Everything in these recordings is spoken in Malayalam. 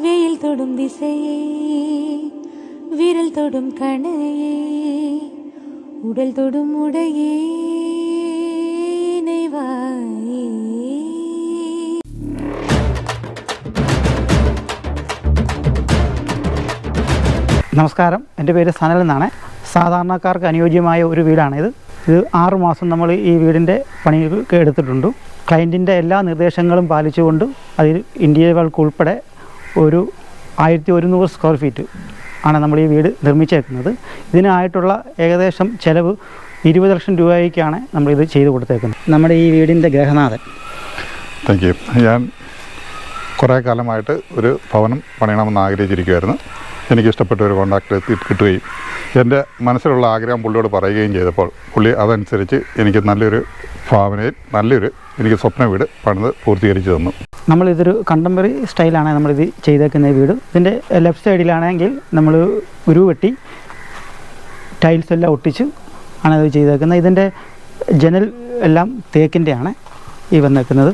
വെയിൽ തൊടും ദിശയെ വിരൽ തൊടും കണയെ ഉടൽ തൊടും ഉടയേ നമസ്കാരം. എന്റെ പേര് സനൽ എന്നാണ്. സാധാരണക്കാർക്ക് അനുയോജ്യമായ ഒരു വീടാണിത്. ഇത് ആറു മാസം നമ്മൾ ഈ വീടിന്റെ പണികൾ എടുത്തിട്ടുണ്ട്. ക്ലയന്റിന്റെ എല്ലാ നിർദ്ദേശങ്ങളും പാലിച്ചുകൊണ്ട് അതിൽ ഇന്ത്യകൾക്കുൾപ്പെടെ ഒരു ആയിരത്തി ഒരുന്നൂറ് സ്ക്വയർ ഫീറ്റ് ആണ് നമ്മൾ ഈ വീട് നിർമ്മിച്ചേക്കുന്നത്. ഇതിനായിട്ടുള്ള ഏകദേശം ചിലവ് ഇരുപത് ലക്ഷം രൂപയ്ക്കാണ് നമ്മളിത് ചെയ്തു കൊടുത്തേക്കുന്നത്. നമ്മുടെ ഈ വീടിന്റെ ഗ്രഹനാഥൻ താങ്ക് യു ഞാൻ കുറേ കാലമായിട്ട് ഒരു ഭവനം പണിയണമെന്ന് ആഗ്രഹിച്ചിരിക്കുമായിരുന്നു എനിക്ക് ഇഷ്ടപ്പെട്ട ഒരു എത്തി കിട്ടുകയും. എന്റെ മനസ്സിലുള്ള ആഗ്രഹം പുള്ളിയോട് പറയുകയും ചെയ്തപ്പോൾ പുള്ളി അതനുസരിച്ച് എനിക്ക് നല്ലൊരു ഭാവനയിൽ നല്ലൊരു എനിക്ക് സ്വപ്ന വീട് പണിത് പൂർത്തീകരിച്ച് തന്നു. നമ്മളിതൊരു കണ്ടംപററി സ്റ്റൈലാണ് നമ്മളിത് ചെയ്തേക്കുന്ന വീട്. ഇതിന്റെ ലെഫ്റ്റ് സൈഡിലാണെങ്കിൽ നമ്മൾ ഉരുവെട്ടി ടൈൽസ് എല്ലാം ഒട്ടിച്ച് ആണ് ഇത് ചെയ്തേക്കുന്നത്. ഇതിന്റെ ജനൽ എല്ലാം തേക്കിന്റെയാണ് ഈ വന്നേക്കുന്നത്.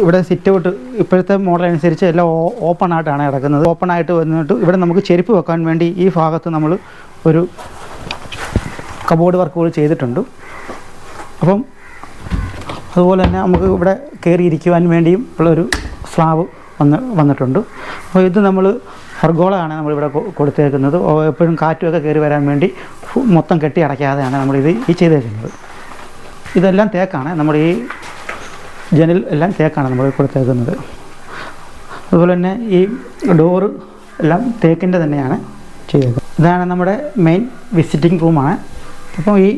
ഇവിടെ സിറ്റ് ഔട്ട് ഇപ്പോഴത്തെ മോഡൽ അനുസരിച്ച് എല്ലാം ഓപ്പൺ ആയിട്ടാണ് കിടക്കുന്നത്. ഓപ്പൺ ആയിട്ട് വന്നിട്ട് ഇവിടെ നമുക്ക് ചെരുപ്പ് വെക്കാൻ വേണ്ടി ഈ ഭാഗത്ത് നമ്മൾ ഒരു കബോർഡ് വർക്കുകൾ ചെയ്തിട്ടുണ്ട്. അപ്പം അതുപോലെ തന്നെ നമുക്ക് ഇവിടെ കയറി ഇരിക്കുവാൻ വേണ്ടിയും ഉള്ളൊരു സ്ലാബ് വന്ന് വന്നിട്ടുണ്ട്. അപ്പോൾ ഇത് നമ്മൾ ഫർഗോളാണ് നമ്മളിവിടെ കൊടുത്തേക്കുന്നത്. എപ്പോഴും കാറ്റുമൊക്കെ കയറി വരാൻ വേണ്ടി മൊത്തം കെട്ടി അടയ്ക്കാതെയാണ് നമ്മളിത് ഈ ചെയ്തേക്കുന്നത്. ഇതെല്ലാം തേക്കാണ്. നമ്മുടെ ഈ ജനൽ എല്ലാം തേക്കാണ് നമ്മൾ കൊടുത്തേക്കുന്നത് അതുപോലെ തന്നെ ഈ ഡോറ് എല്ലാം തേക്കിന്റെ തന്നെയാണ് ചെയ്തേക്കുന്നത് ഇതാണ് നമ്മുടെ മെയിൻ വിസിറ്റിംഗ് റൂമാണ് അപ്പോൾ ഈ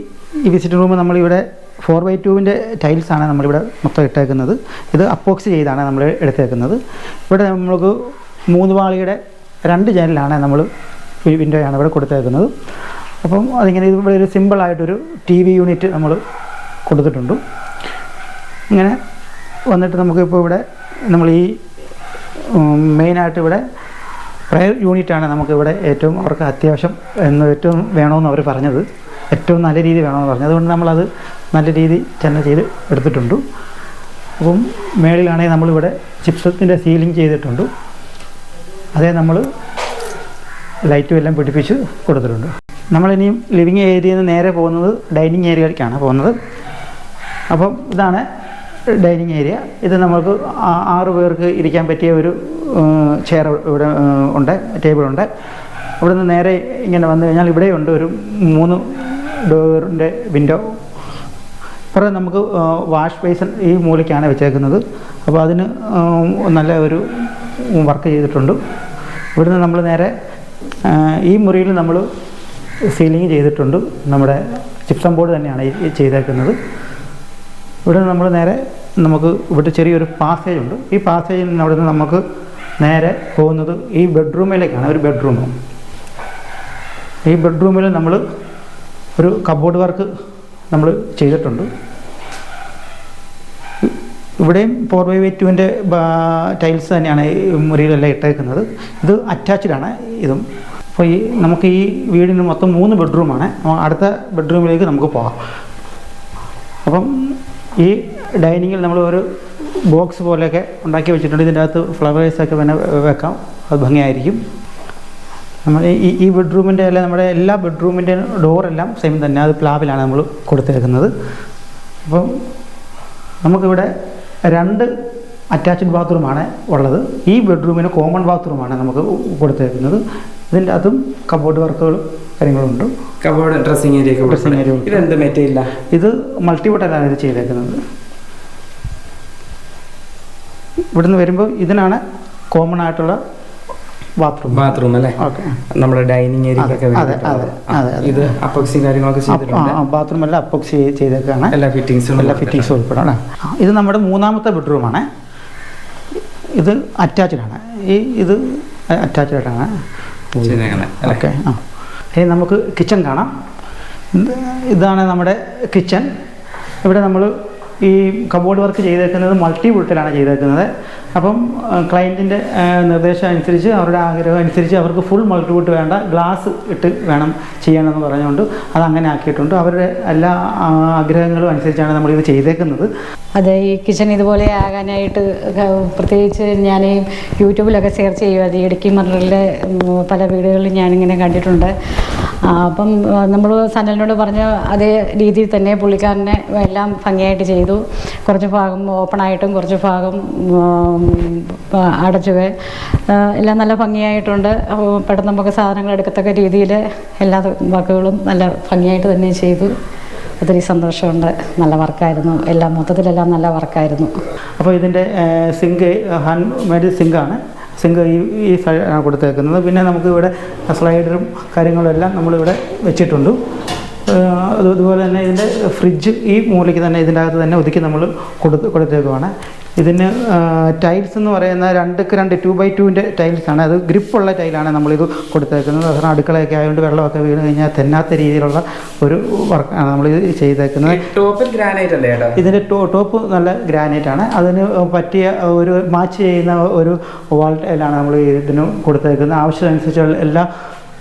ഈ വിസിറ്റിംഗ് റൂം നമ്മളിവിടെ ഫോർ ബൈ ടുവിന്റെ ടൈൽസാണ് നമ്മളിവിടെ മൊത്തം ഇട്ടേക്കുന്നത്. ഇത് അപ്പോക്സ് ചെയ്താണ് നമ്മൾ എടുത്തേക്കുന്നത്. ഇവിടെ നമുക്ക് മൂന്ന് പാളിയുടെ രണ്ട് ജനലാണ് നമ്മൾ വിൻഡോയാണ് ഇവിടെ കൊടുത്തേക്കുന്നത്. അപ്പം അതിങ്ങനെ ഇവിടെ ഒരു സിമ്പിളായിട്ടൊരു ടി വി യൂണിറ്റ് നമ്മൾ കൊടുത്തിട്ടുണ്ട്. ഇങ്ങനെ വന്നിട്ട് നമുക്കിപ്പോൾ ഇവിടെ നമ്മൾ ഈ മെയിനായിട്ട് ഇവിടെ പ്രയർ യൂണിറ്റാണ് നമുക്കിവിടെ ഏറ്റവും അവർക്ക് അത്യാവശ്യം എന്ന് ഏറ്റവും വേണമെന്ന് അവർ പറഞ്ഞത്. ഏറ്റവും നല്ല രീതി വേണമെന്ന് പറഞ്ഞത്. അതുകൊണ്ട് നമ്മളത് നല്ല രീതി തന്നെ ചെയ്ത് എടുത്തിട്ടുണ്ട്. അപ്പം മേളിലാണെങ്കിൽ നമ്മളിവിടെ ചിപ്സത്തിന്റെ സീലിംഗ് ചെയ്തിട്ടുണ്ട്. അതേ നമ്മൾ ലൈറ്റും എല്ലാം പിടിപ്പിച്ച് കൊടുത്തിട്ടുണ്ട്. നമ്മളിനിയും ലിവിങ് ഏരിയയിൽ നിന്ന് നേരെ പോകുന്നത് ഡൈനിങ് ഏരിയയിലേക്കാണ് പോകുന്നത്. അപ്പം ഇതാണ് ഡൈനിങ് ഏരിയ. ഇത് നമുക്ക് ആറ് പേർക്ക് ഇരിക്കാൻ പറ്റിയ ഒരു ചെയർ ഇവിടെ ഉണ്ട് ടേബിളുണ്ട് ഇവിടെ നിന്ന് നേരെ ഇങ്ങനെ വന്നു കഴിഞ്ഞാൽ ഇവിടെ ഉണ്ട് ഒരു മൂന്ന് ഡോറിന്റെ വിൻഡോ ഇപ്പുറം നമുക്ക് വാഷ് ബേസൺ ഈ മൂലയ്ക്കാണ് വെച്ചേക്കുന്നത്. അപ്പോൾ അതിന് നല്ല ഒരു വർക്ക് ചെയ്തിട്ടുണ്ട്. ഇവിടുന്ന് നമ്മൾ നേരെ ഈ മുറിയിൽ നമ്മൾ സീലിംഗ് ചെയ്തിട്ടുണ്ട്. നമ്മുടെ ചിപ്സം ബോർഡ് തന്നെയാണ് ചെയ്തേക്കുന്നത്. ഇവിടെ നമ്മൾ നേരെ നമുക്ക് ഇവിടെ ചെറിയൊരു പാസേജ് ഉണ്ട്. ഈ പാസേജിൽ നിന്ന് അവിടെ നിന്ന് നമുക്ക് നേരെ പോകുന്നത് ഈ ബെഡ്റൂമിലേക്കാണ് ഒരു ബെഡ്റൂം ഈ ബെഡ്റൂമിൽ നമ്മൾ ഒരു കബോർഡ് വർക്ക് നമ്മൾ ചെയ്തിട്ടുണ്ട്. ഇവിടെയും ഫോർ ബൈ ടുവിന്റെ ടൈൽസ് തന്നെയാണ് ഈ മുറിയിലെല്ലാം ഇട്ടേക്കുന്നത്. ഇത് അറ്റാച്ച്ഡാണ് ഇതും. അപ്പോൾ ഈ നമുക്ക് ഈ വീടിന് മൊത്തം മൂന്ന് ബെഡ്റൂമാണ് അടുത്ത ബെഡ്റൂമിലേക്ക് നമുക്ക് പോകാം. അപ്പം ഈ ഡൈനിങ്ങിൽ നമ്മൾ ഒരു ബോക്സ് പോലെയൊക്കെ ഉണ്ടാക്കി വെച്ചിട്ടുണ്ട്. ഇതിന്റെ അകത്ത് ഫ്ലവേഴ്സൊക്കെ പിന്നെ വെക്കാം. അത് ഭംഗിയായിരിക്കും. നമ്മൾ ഈ ഈ ബെഡ്റൂമിന്റെ അല്ല നമ്മുടെ എല്ലാ ബെഡ്റൂമിന്റെ ഡോറെല്ലാം സെയിം തന്നെ. അത് പ്ലാബിലാണ് നമ്മൾ കൊടുത്തേക്കുന്നത്. അപ്പം നമുക്കിവിടെ രണ്ട് അറ്റാച്ച്ഡ് ബാത്റൂമാണ് ഉള്ളത്. ഈ ബെഡ്റൂമിന് കോമൺ ബാത്റൂമാണ് നമുക്ക് കൊടുത്തേക്കുന്നത്. ഇതിന്റെ അതും കബോർഡ് വർക്കുകളും കാര്യങ്ങളുണ്ട് cupboard dressing area dressing area ഇത് എന്ത് ഇതെന്ത് മെറ്റീരിയല ഇത് മൾട്ടിവുഡലാണ് ഇത് ചെയ്തേക്കുന്നത്. ഇവിടുന്ന് വരുമ്പോൾ ഇതിനാണ് കോമൺ ആയിട്ടുള്ള ബാത്റൂം ബാത്റൂം അല്ലേ? ഓക്കെ. നമ്മുടെ ഡൈനിങ് ഏരിയ ഒക്കെ അതെ, അതെ. ഇത് അപ്പോക്സി കാര്യങ്ങളൊക്കെ ചെയ്തിട്ടുണ്ട്. ബാത്റൂം എല്ലാം അപ്പോക്സി ചെയ്തേക്കാണ്. എല്ലാ ഫിറ്റിങ്സും എല്ലാ ഫിറ്റിങ്സും ഉൾപ്പെടെ ഇത് നമ്മുടെ മൂന്നാമത്തെ ബെഡ്റൂമാണ് ഇത് അറ്റാച്ച്ഡ് ആണ്. ഈ ഇത് അറ്റാച്ച്ഡ് ആണ്? ഓക്കെ ആ. ഇനി നമുക്ക് കിച്ചൺ കാണാം. ഇതാണ് നമ്മുടെ കിച്ചൺ ഇവിടെ നമ്മൾ ഈ കബോർഡ് വർക്ക് ചെയ്തേക്കുന്നത് മൾട്ടി വുഡിലാണ് ചെയ്തേക്കുന്നത്. അപ്പം ക്ലയന്റിന്റെ നിർദ്ദേശം അനുസരിച്ച് അവരുടെ ആഗ്രഹം അനുസരിച്ച് അവർക്ക് ഫുൾ മൾട്ടിവുഡ് വേണ്ട ഗ്ലാസ് ഇട്ട് വേണം ചെയ്യണമെന്ന് പറഞ്ഞുകൊണ്ട് അത് അങ്ങനെ ആക്കിയിട്ടുണ്ട്. അവരുടെ എല്ലാ ആഗ്രഹങ്ങളും അനുസരിച്ചാണ് നമ്മളിത് ചെയ്തേക്കുന്നത്. അതെ ഈ കിച്ചൺ ഇതുപോലെ ആകാനായിട്ട് പ്രത്യേകിച്ച് ഞാൻ യൂട്യൂബിലൊക്കെ സെർച്ച് ചെയ്യുക. അത് ഇടുക്കി മറിലെ പല വീടുകളിലും ഞാനിങ്ങനെ കണ്ടിട്ടുണ്ട്. അപ്പം നമ്മൾ സനലിനോട് പറഞ്ഞ അതേ രീതിയിൽ തന്നെ പുള്ളിക്കാരനെ എല്ലാം ഭംഗിയായിട്ട് ചെയ്തു. കുറച്ച് ഭാഗം ഓപ്പണായിട്ടും കുറച്ച് ഭാഗം അടച്ചുവേ എല്ലാം നല്ല ഭംഗിയായിട്ടുണ്ട്. പെട്ടെന്ന് നമുക്ക് സാധനങ്ങൾ എടുക്കത്തക്ക രീതിയിൽ എല്ലാ വർക്കുകളും നല്ല ഭംഗിയായിട്ട് തന്നെ ചെയ്തു. ഒത്തിരി സന്തോഷമുണ്ട്. നല്ല വർക്കായിരുന്നു. എല്ലാം മൊത്തത്തിലെല്ലാം നല്ല വർക്കായിരുന്നു. അപ്പോൾ ഇതിന്റെ സിങ്ക് ഹാൻഡ് മെയ്ഡ് സിങ്കാണ് സിങ്ക് ഈ ഈ കൊടുത്തേക്കുന്നത്. പിന്നെ നമുക്ക് ഇവിടെ സ്ലൈഡറും കാര്യങ്ങളും എല്ലാം നമ്മളിവിടെ വെച്ചിട്ടുണ്ട്. അതുപോലെ തന്നെ ഇതിന്റെ ഫ്രിഡ്ജ് ഈ മൂലയ്ക്ക് തന്നെ ഇതിന്റെ അകത്ത് തന്നെ ഒതുക്കി നമ്മൾ കൊടുത്ത് കൊടുത്തേക്കുവാണ്. ഇതിന് ടൈൽസ് എന്ന് പറയുന്ന രണ്ടക്ക് രണ്ട് ടു ബൈ ടുവിന്റെ ടൈൽസാണ് അത് ഗ്രിപ്പുള്ള ടൈലാണ് നമ്മളിത് കൊടുത്തേക്കുന്നത്. കാരണം അടുക്കളയൊക്കെ ആയതുകൊണ്ട് വെള്ളമൊക്കെ വീണ് കഴിഞ്ഞാൽ തെന്നാത്ത രീതിയിലുള്ള ഒരു വർക്കാണ് ഇത് ചെയ്തേക്കുന്നത്. ടോപ്പിൽ ഗ്രാനൈറ്റ് അല്ലേ ഇതിന്റെ ടോ ടോപ്പ് നല്ല ഗ്രാനൈറ്റ് ആണ്. അതിന് പറ്റിയ ഒരു മാച്ച് ചെയ്യുന്ന ഒരു വാൾ ടൈലാണ് നമ്മൾ ഇതിന് കൊടുത്തേക്കുന്നത്. ആവശ്യമനുസരിച്ചുള്ള എല്ലാ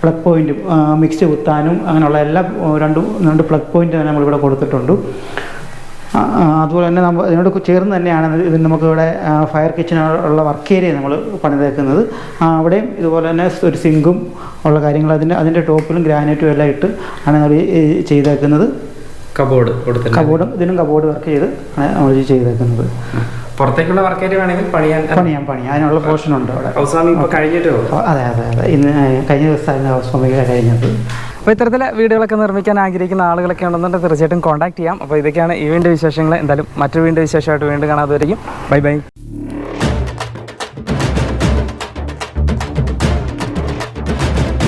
പ്ലഗ് പോയിന്റ് മിക്സ് കുത്താനും അങ്ങനെയുള്ള എല്ലാ രണ്ട് രണ്ട് പ്ലഗ് പോയിന്റ് തന്നെ നമ്മളിവിടെ കൊടുത്തിട്ടുണ്ട്. അതുപോലെ തന്നെ നമ്മൾ ഇതിനോട് ചേർന്ന് തന്നെയാണ് ഇത് നമുക്കിവിടെ ഫയർ കിച്ചനുള്ള വർക്ക് ഏരിയ നമ്മൾ പണിതേക്കുന്നത്. അവിടെയും ഇതുപോലെ തന്നെ ഒരു സിങ്കും ഉള്ള കാര്യങ്ങൾ അതിന്റെ അതിന്റെ ടോപ്പിലും ഗ്രാനൈറ്റും എല്ലാം ഇട്ട് ആണ് നമ്മൾ ചെയ്തേക്കുന്നത്. കബോർഡ് കബോർഡും ഇതിനും കബോർഡ് വർക്ക് ചെയ്ത് ആണ് നമ്മൾ ചെയ്തേക്കുന്നത്. പുറത്തേക്കുള്ള വർക്ക് ഏരിയ വേണമെങ്കിൽ പണിയാൻ പണിയാൻ പണിയാൻ അതിനുള്ള പോർഷൻ ഉണ്ട് അവിടെ. ഹൗസ് വാമിംഗ് ഇപ്പോൾ കഴിഞ്ഞിട്ടേ? അതെ അതെ അതെ. ഇന്ന് കഴിഞ്ഞ ദിവസമായിരുന്നു ഹൗസ് വാമിംഗ് കഴിഞ്ഞത്. അപ്പോൾ ഇത്തരത്തിലെ വീടുകളൊക്കെ നിർമ്മിക്കാൻ ആഗ്രഹിക്കുന്ന ആളുകളൊക്കെ ഉണ്ടെന്നുണ്ടെങ്കിൽ തീർച്ചയായിട്ടും കോൺടാക്ട് ചെയ്യാം. അപ്പോൾ ഇതൊക്കെയാണ് ഈ വീണ്ടും വിശേഷങ്ങൾ എന്തായാലും മറ്റു വീണ്ടും വിശേഷമായിട്ട് വീണ്ടും കാണാതെ വരികയും ബൈ ബൈ.